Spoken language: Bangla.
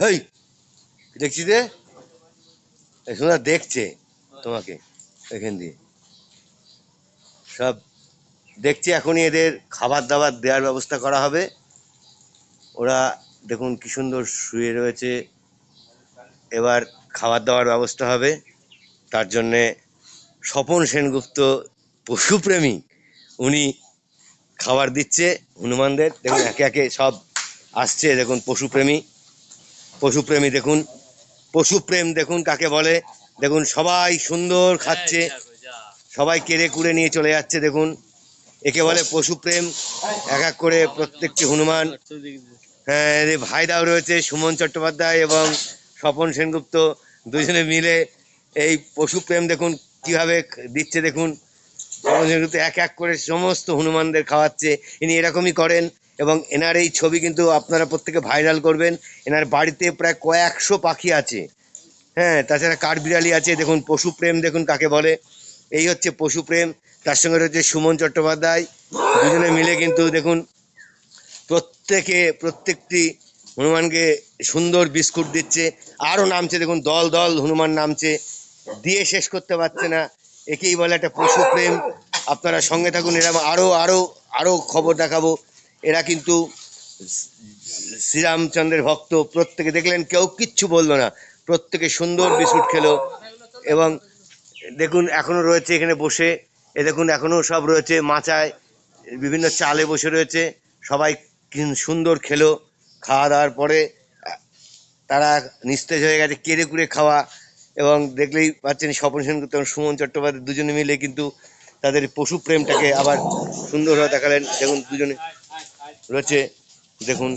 হেই দেখছি রে? এই দেখছে তোমাকে এখান দিয়ে। সব দেখছি এখনই এদের খাবার দাবার দেওয়ার ব্যবস্থা করা হবে। ওরা দেখুন কি সুন্দর শুয়ে রয়েছে। এবার খাবার দাবার ব্যবস্থা হবে। তার জন্যে স্বপন সেনগুপ্ত পশুপ্রেমী উনি খাবার দিচ্ছে হনুমানদের। দেখুন একে একে সব আসছে দেখুন পশুপ্রেমী। পশুপ্রেমী দেখুন পশুপ্রেম দেখুন কাকে বলে দেখুন সবাই সুন্দর খাচ্ছে সবাই কেড়ে কুড়ে নিয়ে চলে যাচ্ছে দেখুন। একে বলে পশুপ্রেম এক এক করে প্রত্যেকটি হনুমান। হ্যাঁ ভাইরাও রয়েছে সুমন চট্টোপাধ্যায় এবং স্বপন সেনগুপ্ত দুজনে মিলে এই পশুপ্রেম দেখুন কীভাবে দিচ্ছে দেখুন। স্বপন সেনগুপ্ত এক এক করে সমস্ত হনুমানদের খাওয়াচ্ছে ইনি এরকমই করেন। এবং এনার এই ছবি কিন্তু আপনারা প্রত্যেকে ভাইরাল করবেন। এনার বাড়িতে প্রায় কয়েকশো পাখি আছে। হ্যাঁ তাছাড়া কাঠবিড়ালি আছে, দেখুন পশুপ্রেম দেখুন কাকে বলে। এই হচ্ছে পশুপ্রেম তার সঙ্গে রয়েছে সুমন চট্টোপাধ্যায়। দুজনে মিলে কিন্তু দেখুন, প্রত্যেকে, প্রত্যেকটি হনুমানকে সুন্দর বিস্কুট দিচ্ছে। আরও নামছে, দেখুন, দল দল, হনুমান নামছে। দিয়ে শেষ করতে পারছে না। একেই বলে একটা পশুপ্রেম আপনারা সঙ্গে থাকুন এরকম আরও আরও আরও খবর দেখাবো। এরা কিন্তু শ্রীরামচন্দ্রের ভক্ত, প্রত্যেকে দেখলেন, কেউ কিচ্ছু বলল না। প্রত্যেকে সুন্দর বিস্কুট খেলো এবং দেখুন, এখনও রয়েছে এখানে বসে। এ দেখুন এখনও সব রয়েছে মাচায়, বিভিন্ন চালে বসে রয়েছে। সবাই সুন্দর খেলো। খাওয়া দাওয়ার পরে তারা নিস্তেজ হয়ে গেছে, কেড়ে কুড়ে খাওয়া এবং দেখলেই পাচ্ছেন স্বপন সেনগুপ্ত এবং সুমন চট্টোপাধ্যায় দুজনে মিলে কিন্তু তাদের পশু প্রেমটাকে আবার সুন্দরভাবে দেখালেন। দেখুন, দুজনে রয়েছে। দেখুন।